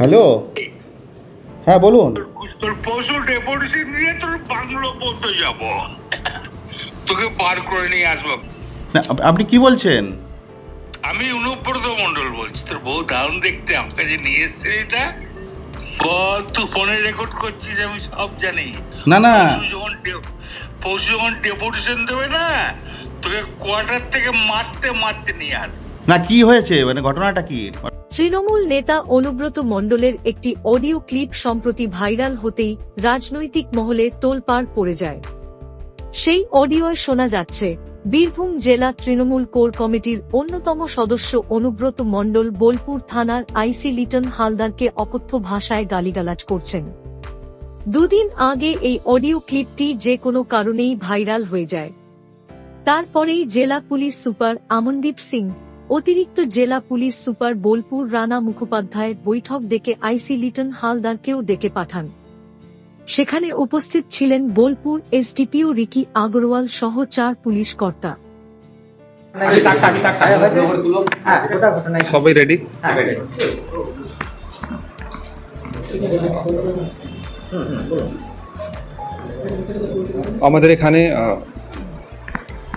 Hello? হ্যাঁ বলুন। তোর পশু ডেপুটেশন দিয়ে তোর বাংলো পর্যন্ত যাব। তোকে বার করে নিয়ে আসব। না, আপনি কি বলছেন? আমি অনুব্রত মন্ডল বলছি। তোর বউ দারুণ দেখতে। আমার কাছে নিয়ে এসছে এটা তুই ফোনে রেকর্ড করছিস আমি সব জানি। না না। যখন পশু যখন ডেপুটেশন দেবে না তোকে কোয়ার্টার থেকে মারতে মারতে নিয়ে আস। না কি হয়েছে? মানে ঘটনাটা কি? তৃণমূল নেতা অনুব্রত মণ্ডলের একটি অডিও ক্লিপ সম্প্রতি ভাইরাল হতেই রাজনৈতিক মহলে তোলপাড় পড়ে যায়। সেই অডিওয় শোনা যাচ্ছে, বীরভূম জেলা তৃণমূল কোর কমিটির অন্যতম সদস্য অনুব্রত মণ্ডল বোলপুর থানার আইসি লিটন হালদারকে অকথ্য ভাষায় গালিগালাজ করছেন। দুদিন আগে এই অডিও ক্লিপটি যে কোনো কারণেই ভাইরাল হয়ে যায়। তারপরেই জেলা পুলিশ সুপার আমনদীপ সিং অতিরিক্ত জেলা পুলিশ সুপার বোলপুর রানা মুখোপাধ্যায় বৈঠক ডেকে আইসি লিটন হালদারকেও ডেকে পাঠান। সেখানে উপস্থিত ছিলেন বোলপুর এসডিপিও রিকি আগরওয়াল সহ চার পুলিশ কর্তা। সবাই রেডি আমাদের এখানে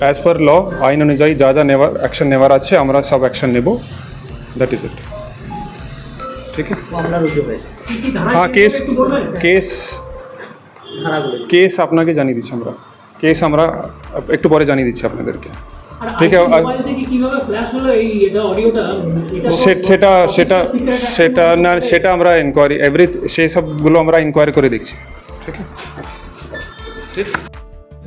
অ্যাজ পার ল আইন অনুযায়ী যা যা নেওয়ার অ্যাকশন নেওয়ার আছে আমরা সব অ্যাকশন নেব। দ্যাট ইজ ইট ঠিক আছে? হ্যাঁ কেস কেস কেস আপনাকে জানিয়ে দিচ্ছি আমরা। কেস আমরা একটু পরে জানিয়ে দিচ্ছি আপনাদেরকে। ঠিক আছে সেটা সেটা সেটা না সেটা আমরা ইনকোয়ারি এভরি সেই সবগুলো আমরা ইনকোয়ারি করে দেখছি। ঠিক আছে? যে-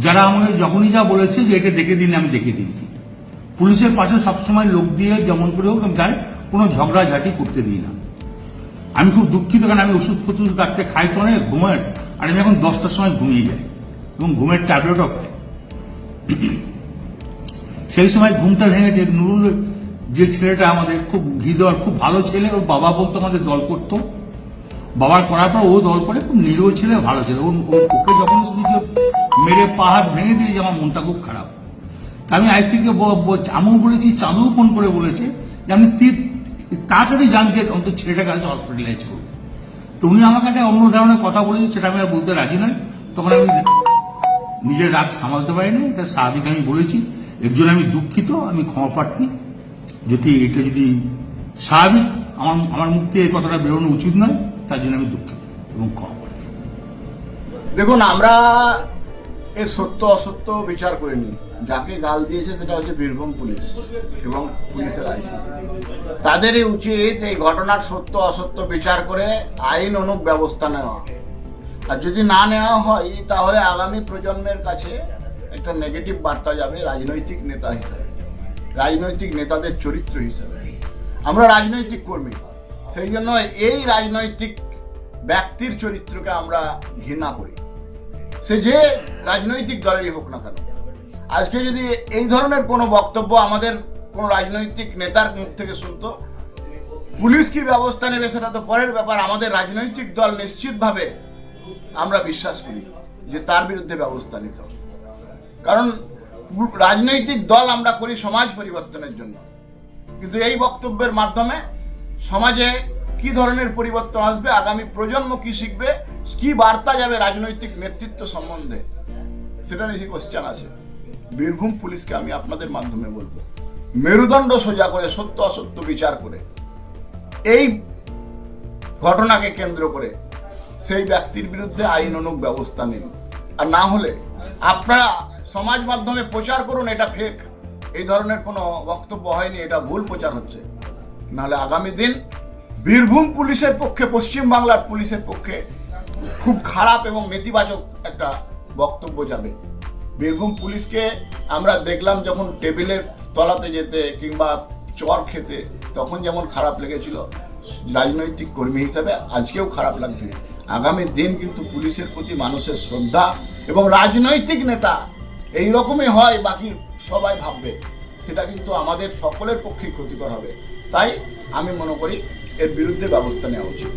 যারা আমাকে যখনই যা বলেছে যে এটা দেখে দিন, আমি দেখে দিয়েছি। পুলিশের পাশে সবসময় লোক দিয়ে যেমন করে হোক, আমি তাই কোনো ঝগড়াঝাটি করতে দিই না। আমি খুব দুঃখিত, কারণ আমি ওষুধ ফষুধ ডাকতে খাই তো অনেক ঘুমের, আর আমি এখন দশটার সময় ঘুমিয়ে যাই, এবং ঘুমের ট্যাবলেটও খাই। সেই সময় ঘুমটা ভেঙে যে নুরুল, যে ছেলেটা আমাদের খুব দেওয়ার খুব ভালো ছেলে, ওর বাবা বলতো আমাদের দল করতো। বাবার করার পর ও দল করে, খুব নিরীহ ছেলে, ভালো ছেলে। ওর- ওকে যখন শুধু মেরে পাহাড় ভেঙে দিয়েছে আমার মনটা খুব খারাপ তা আমি আইসিকে আমিও বলেছি চাঁদুও ফোন করে বলেছে যে তীর- তাড়াতাড়ি যে অন্তত ছেলেটাকে আজ হসপিটালাইজ করুন তো উনি আমার কাছে অন্য ধরনের কথা বলেছে সেটা আমি আর বলতে রাজি নয় তখন আমি নিজের রাগ সামালতে পারি পারিনি এটা স্বাভাবিক আমি বলেছি এর জন্য আমি দুঃখিত আমি ক্ষমা প্রার্থী যদি এটা যদি স্বাভাবিক আমার আমার মুখ থেকে এই কথাটা বেরোনো উচিত নয় তার জন্য আমি দুঃখিত এবং ক্ষমা দেখুন আমরা এর সত্য অসত্য বিচার করিনি। যাকে গাল দিয়েছে সেটা হচ্ছে বীরভূম পুলিশ এবং পুলিশের আইসি। তাদেরই উচিত এই ঘটনার সত্য অসত্য বিচার করে আইন অনুক ব্যবস্থা নেওয়া। আর যদি না নেওয়া হয়, তাহলে আগামী প্রজন্মের কাছে একটা নেগেটিভ বার্তা যাবে রাজনৈতিক নেতা হিসাবে, রাজনৈতিক নেতাদের চরিত্র হিসাবে। আমরা রাজনৈতিক কর্মী, সেই জন্য এই রাজনৈতিক ব্যক্তির চরিত্রকে আমরা ঘৃণা করি। সে যে রাজনৈতিক দলেরই হোক না কেন। আজকে যদি এই ধরনের কোনো বক্তব্য আমাদের কোনো রাজনৈতিক নেতার মুখ থেকে শুনতো, পুলিশ কি ব্যবস্থা নেবে সেটা তো পরের ব্যাপার। আমাদের রাজনৈতিক দল নিশ্চিতভাবে আমরা বিশ্বাস করি যে তার বিরুদ্ধে ব্যবস্থা নিত কারণ রাজনৈতিক দল আমরা করি সমাজ পরিবর্তনের জন্য। কিন্তু এই বক্তব্যের মাধ্যমে সমাজে কি ধরনের পরিবর্তন আসবে, আগামী প্রজন্ম কি শিখবে, কি বার্তা যাবে রাজনৈতিক নেতৃত্ব সম্বন্ধে? সেটা নিয়ে কোশ্চেন আছে। বীরভূম পুলিশকে আমি আপনাদের মাধ্যমে বলব, মেরুদণ্ড সোজা করে, সত্য অসত্য বিচার করে, এই ঘটনাকে কেন্দ্র করে সেই ব্যক্তির বিরুদ্ধে আইন অনুক ব্যবস্থা নিন। আর না হলে আপনারা সমাজ মাধ্যমে প্রচার করুন, এটা ফেক এই ধরনের কোনো বক্তব্য হয়নি, এটা ভুল প্রচার হচ্ছে। নাহলে আগামী দিন বীরভূম পুলিশের পক্ষে পশ্চিমবাংলার পুলিশের পক্ষে খুব খারাপ এবং নেতিবাচক একটা বক্তব্য যাবে। বীরভূম পুলিশকে আমরা দেখলাম যখন টেবিলের তলাতে যেতে কিংবা চর খেতে, তখন যেমন খারাপ লেগেছিল, রাজনৈতিক কর্মী হিসাবে আজকেও খারাপ লাগবে। আগামী দিন কিন্তু পুলিশের প্রতি মানুষের শ্রদ্ধা এবং রাজনৈতিক নেতা এই রকমই হয়, বাকি সবাই ভাববে। সেটা কিন্তু আমাদের সকলের পক্ষেই ক্ষতিকর হবে। তাই আমি মনে করি এর বিরুদ্ধে ব্যবস্থা নেওয়া উচিত।